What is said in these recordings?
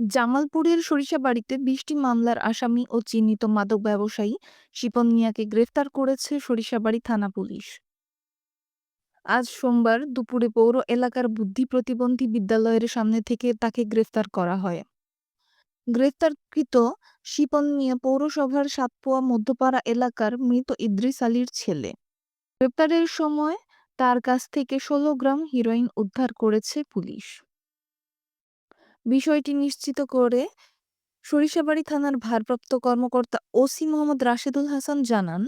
জামালপুরের সরিষাবাড়ীতে বিশটি মামলার আসামি ও চিহ্নিত মাদক ব্যবসায়ী শিপন মিয়াকে গ্রেফতার করেছে সরিষাবাড়ি থানা পুলিশ। আজ সোমবার দুপুরে পৌর এলাকার বুদ্ধি প্রতিবন্ধী বিদ্যালয়ের সামনে থেকে তাকে গ্রেফতার করা হয়। গ্রেফতারকৃত শিপন মিয়া পৌরসভার সাতপোয়া মধ্যপাড়া এলাকার মৃত ইদ্রিস আলীর ছেলে। গ্রেপ্তারের সময় তার কাছ থেকে ষোলো গ্রাম হিরোইন উদ্ধার করেছে পুলিশ। বিষয়টি নিশ্চিত করে সরিষাবাড়ি থানার ভারপ্রাপ্ত কর্মকর্তা ওসি মোহাম্মদ রাশেদুল হাসান জানান,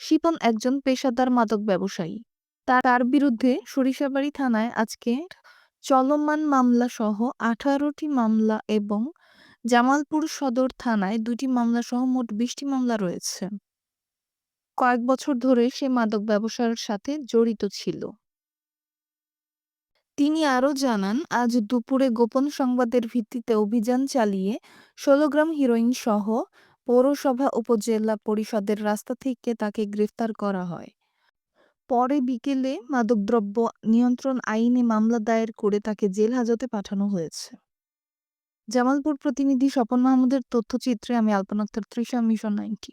শিপন একজন পেশাদার মাদক ব্যবসায়ী। তার বিরুদ্ধে সরিষাবাড়ি থানায় আজকে চলমান মামলা সহ আঠারোটি মামলা এবং জামালপুর সদর থানায় দুটি মামলা সহ মোট বিশটি মামলা রয়েছে। কয়েক বছর ধরে সে মাদক ব্যবসার সাথে জড়িত ছিল। তিনি আরও জানান, আজ দুপুরে গোপন সংবাদের ভিত্তিতে অভিযান চালিয়ে ষোলো গ্রাম হিরোইন সহ পৌরসভা, উপজেলা পরিষদের রাস্তা থেকে তাকে গ্রেফতার করা হয়। পরে বিকেলে মাদকদ্রব্য নিয়ন্ত্রণ আইনে মামলা দায়ের করে তাকে জেল হাজতে পাঠানো হয়েছে। জামালপুর প্রতিনিধি স্বপন মাহমুদের তথ্যচিত্রে আমি Alpana Trisha mission ninety.